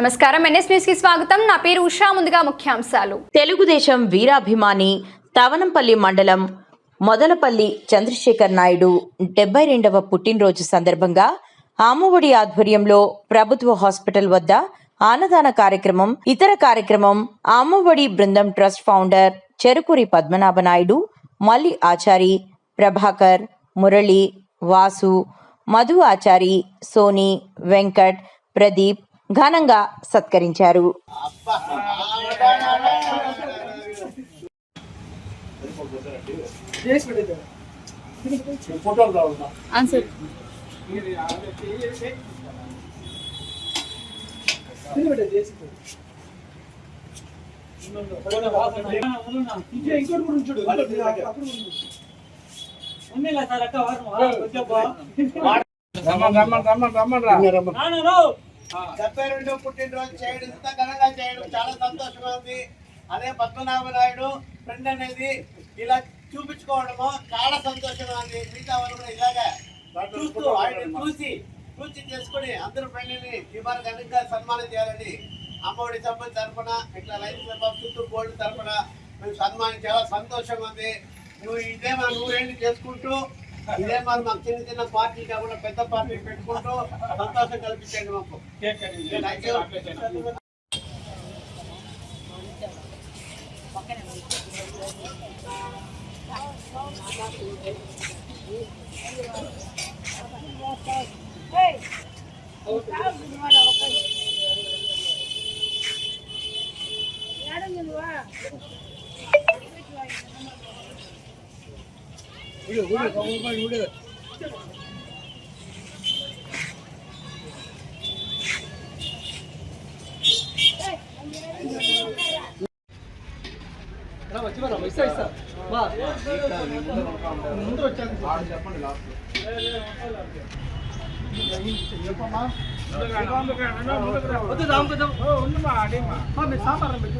నమస్కారం. ఎన్ఎస్ న్యూస్కి స్వాగతం. నా పేరు ఉషా. ముందుగా ముఖ్యాంశాలు. తెలుగుదేశం వీరాభిమాని తవనంపల్లి మండలం మొదలపల్లి చంద్రశేఖర్ నాయుడు డెబ్బై రెండవ పుట్టినరోజు సందర్భంగా ఆమఒడి ఆధ్వర్యంలో ప్రభుత్వ హాస్పిటల్ వద్ద ఆనదాన కార్యక్రమం ఇతర కార్యక్రమం ఆమ్మఒడి బృందం ట్రస్ట్ ఫౌండర్ చెరుకూరి పద్మనాభ నాయుడు మల్లి ఆచారి ప్రభాకర్ మురళి వాసు మధు ఆచారి సోని వెంకట్ ప్రదీప్ ఘనంగా సత్కరించారు. ఫోటోలు రావున్నా ఇంకోటి కూడా ఉంచుడు రమ్మని రమ్మని రమ్మని రమ్మని రా. డెబ్బై రెండు పుట్టినరోజు చేయడం ఇంత ఘనంగా చేయడం చాలా సంతోషంగా ఉంది. అదే పద్మనాభ నాయుడు ఫ్రెండ్ అనేది ఇలా చూపించుకోవడము చాలా సంతోషంగా ఉంది. మిగతా వాళ్ళు కూడా ఇలాగే చూస్తూ ఆయన చూసి చూసి చేసుకుని అందరూ ఫ్రెండ్ని ఇవాళ ఘనంగా సన్మానం చేయాలని అమ్మఒడి సభ్యుల తరఫున ఇట్లా రైతు సభ చిత్తూరు బోర్డు తరఫున మేము సన్మానం చాలా సంతోషంగా ఉంది. నువ్వు ఇదే నువ్వు నూరేళ్ళు చేసుకుంటూ ఇదే మరి మాకు చిన్న చిన్న పార్టీ కాకుండా పెద్ద పార్టీ పెట్టుకుంటూ సంతోషం కల్పించండి మాకు. థ్యాంక్ యూ శనివారం తిన్నరా? శనివారం. ఆ, ఆయన పెట్టు.